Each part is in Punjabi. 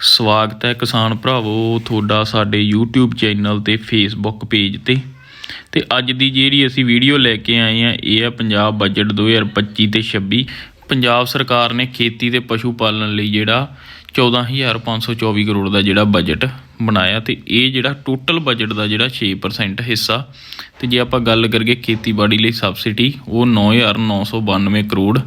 ਸਵਾਗਤ ਹੈ ਕਿਸਾਨ ਭਰਾਵੋ ਤੁਹਾਡਾ ਸਾਡੇ YouTube ਚੈਨਲ ਤੇ Facebook ਪੇਜ ਤੇ। ਤੇ ਅੱਜ ਦੀ ਜਿਹੜੀ ਅਸੀਂ ਵੀਡੀਓ ਲੈ ਕੇ ਆਏ ਆ ਇਹ ਹੈ ਪੰਜਾਬ ਬਜਟ 2025 ਤੇ 26 ਪੰਜਾਬ ਸਰਕਾਰ ਨੇ ਖੇਤੀ ਤੇ ਪਸ਼ੂ ਪਾਲਣ ਲਈ ਜਿਹੜਾ 14524 ਕਰੋੜ ਦਾ ਜਿਹੜਾ ਬਜਟ ਬਣਾਇਆ ਤੇ ਇਹ ਜਿਹੜਾ ਟੋਟਲ ਬਜਟ ਦਾ ਜਿਹੜਾ 6% ਹਿੱਸਾ, ਤੇ ਜੇ ਆਪਾਂ ਗੱਲ ਕਰੀਏ ਖੇਤੀਬਾੜੀ ਲਈ ਸਬਸਿਡੀ ਉਹ 9992 ਕਰੋੜ,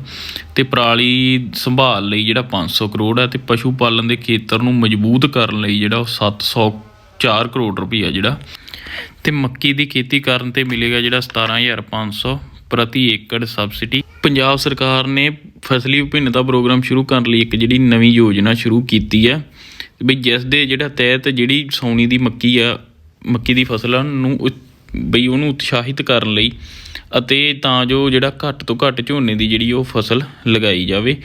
ਤੇ ਪਰਾਲੀ ਸੰਭਾਲ ਲਈ ਜਿਹੜਾ 500 ਕਰੋੜ ਹੈ, ਤੇ ਪਸ਼ੂ ਪਾਲਣ ਦੇ ਖੇਤਰ ਨੂੰ ਮਜ਼ਬੂਤ ਕਰਨ ਲਈ ਜਿਹੜਾ ਉਹ 704 ਕਰੋੜ ਰੁਪਈਆ ਜਿਹੜਾ, ਤੇ ਮੱਕੀ ਦੀ ਖੇਤੀ ਕਰਨ ਤੇ ਮਿਲੇਗਾ ਜਿਹੜਾ 17500 ਪ੍ਰਤੀ ਏਕੜ ਸਬਸਿਡੀ ਪੰਜਾਬ ਸਰਕਾਰ ਨੇ ਫਸਲੀ ਵਿਭਿੰਨਤਾ ਪ੍ਰੋਗਰਾਮ ਸ਼ੁਰੂ ਕਰਨ ਲਈ ਇੱਕ ਜਿਹੜੀ ਨਵੀਂ ਯੋਜਨਾ ਸ਼ੁਰੂ ਕੀਤੀ ਹੈ ਵੀ ਜਿਸ ਦੇ ਜਿਹੜਾ ਤਹਿਤ ਜਿਹੜੀ ਸੌਣੀ ਦੀ ਮੱਕੀ ਆ, ਮੱਕੀ ਦੀ ਫਸਲ ਨੂੰ ਉਤ- ਬਈ ਉਹਨੂੰ ਉਤਸ਼ਾਹਿਤ ਕਰਨ ਲਈ ਅਤੇ ਤਾਂ ਜੋ ਜਿਹੜਾ ਘੱਟ ਤੋਂ ਘੱਟ ਝੋਨੇ ਦੀ ਜਿਹੜੀ ਉਹ ਫਸਲ ਲਗਾਈ ਜਾਵੇ।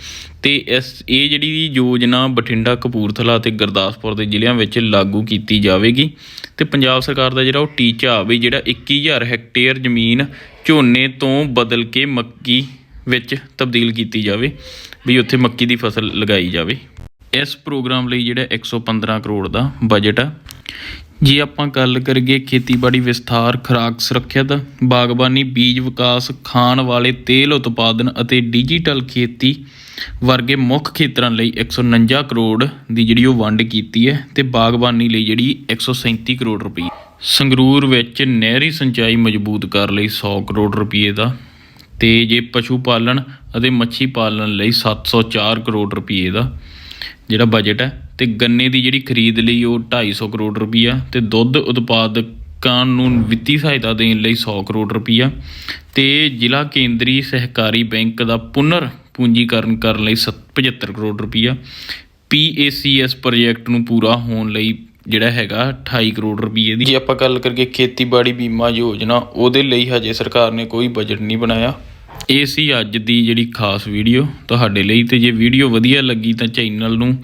ਤੇ ਇਸ, ਇਹ ਜਿਹੜੀ ਯੋਜਨਾ ਬਠਿੰਡਾ, ਕਪੂਰਥਲਾ ਅਤੇ ਗੁਰਦਾਸਪੁਰ ਦੇ ਜ਼ਿਲ੍ਹਿਆਂ ਵਿੱਚ ਲਾਗੂ ਕੀਤੀ ਜਾਵੇਗੀ। ਤੇ ਪੰਜਾਬ ਸਰਕਾਰ ਦਾ ਜਿਹੜਾ ਉਹ ਟੀਚਾ ਵੀ ਜਿਹੜਾ 21000 ਹੈਕਟੇਅਰ ਜ਼ਮੀਨ ਝੋਨੇ ਤੋਂ ਬਦਲ ਕੇ ਮੱਕੀ ਵਿੱਚ ਤਬਦੀਲ ਕੀਤੀ ਜਾਵੇ, ਵੀ ਉੱਥੇ ਮੱਕੀ ਦੀ ਫਸਲ ਲਗਾਈ ਜਾਵੇ। ਇਸ ਪ੍ਰੋਗਰਾਮ ਲਈ ਜਿਹੜਾ 115 ਕਰੋੜ ਦਾ ਬਜਟ ਆ। ਜੇ ਆਪਾਂ ਗੱਲ ਕਰੀਏ ਖੇਤੀਬਾੜੀ ਵਿਸਥਾਰ, ਖੁਰਾਕ ਸੁਰੱਖਿਅਤ, ਬਾਗਬਾਨੀ, ਬੀਜ ਵਿਕਾਸ, ਖਾਣ ਵਾਲੇ ਤੇਲ ਉਤਪਾਦਨ ਅਤੇ ਡਿਜੀਟਲ ਖੇਤੀ ਵਰਗੇ ਮੁੱਖ ਖੇਤਰਾਂ ਲਈ 149 ਕਰੋੜ ਦੀ ਜਿਹੜੀ ਉਹ ਵੰਡ ਕੀਤੀ ਹੈ ਤੇ ਬਾਗਬਾਨੀ ਲਈ ਜਿਹੜੀ 137 ਕਰੋੜ ਰੁਪਏ ਸੰਗਰੂਰ ਵਿੱਚ ਨਹਿਰੀ ਸਿੰਚਾਈ ਮਜ਼ਬੂਤ ਕਰਨ ਲਈ 100 ਕਰੋੜ ਰੁਪਏ ਦਾ ਤੇ ਜੇ ਪਸ਼ੂ ਪਾਲਣ ਅਤੇ ਮੱਛੀ ਪਾਲਣ ਲਈ 704 ਕਰੋੜ ਰੁਪਏ ਦਾ। ਜਿਹੜਾ ਬਜਟ ਹੈ, ਤੇ ਗੰਨੇ ਦੀ ਜਿਹੜੀ ਖਰੀਦ ਲਈ ਉਹ 250 ਕਰੋੜ ਰੁਪਈਆ ਤੇ ਦੁੱਧ ਉਤਪਾਦਕਾਂ ਨੂੰ ਵਿੱਤੀ ਸਹਾਇਤਾ ਦੇਣ ਲਈ 100 ਕਰੋੜ ਰੁਪਈਆ ਤੇ ਜ਼ਿਲ੍ਹਾ ਕੇਂਦਰੀ ਸਹਿਕਾਰੀ ਬੈਂਕ ਦਾ ਪੁਨਰ ਪੂੰਜੀਕਰਨ ਕਰਨ ਲਈ ਸੱਤ- 75 ਕਰੋੜ ਰੁਪਈਆ। ਪੀਏਸੀਐਸ ਪ੍ਰੋਜੈਕਟ ਨੂੰ ਪੂਰਾ ਹੋਣ ਲਈ ਜਿਹੜਾ ਹੈਗਾ 28 ਕਰੋੜ ਰੁਪਏ ਦੀ। ਜੇ ਆਪਾਂ ਗੱਲ ਕਰੀਏ ਖੇਤੀਬਾੜੀ ਬੀਮਾ ਯੋਜਨਾ, ਉਹਦੇ ਲਈ ਹਜੇ ਸਰਕਾਰ ਨੇ ਕੋਈ ਬਜਟ ਨਹੀਂ ਬਣਾਇਆ। ਇਹ ਸੀ ਅੱਜ ਦੀ ਜਿਹੜੀ ਖਾਸ ਵੀਡੀਓ। ਤੁਹਾਡੇ ਲਈ ਤੇ ਜੇ ਵੀਡੀਓ ਵਧੀਆ ਲੱਗੀ ਤਾਂ ਚੈਨਲ ਨੂੰ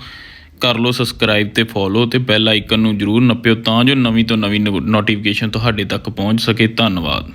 ਕਰ ਲਓ ਸਬਸਕ੍ਰਾਈਬ ਤੇ ਫੋਲੋ ਤੇ ਬੈਲ ਆਈਕਨ ਨੂੰ ਜਰੂਰ ਨੱਪਿਓ ਤਾਂ ਜੋ ਨਵੀਂ ਤੋਂ ਨਵੀਂ ਨੋਟੀਫਿਕੇਸ਼ਨ ਤੁਹਾਡੇ ਤੱਕ ਪਹੁੰਚ ਸਕੇ। ਧੰਨਵਾਦ।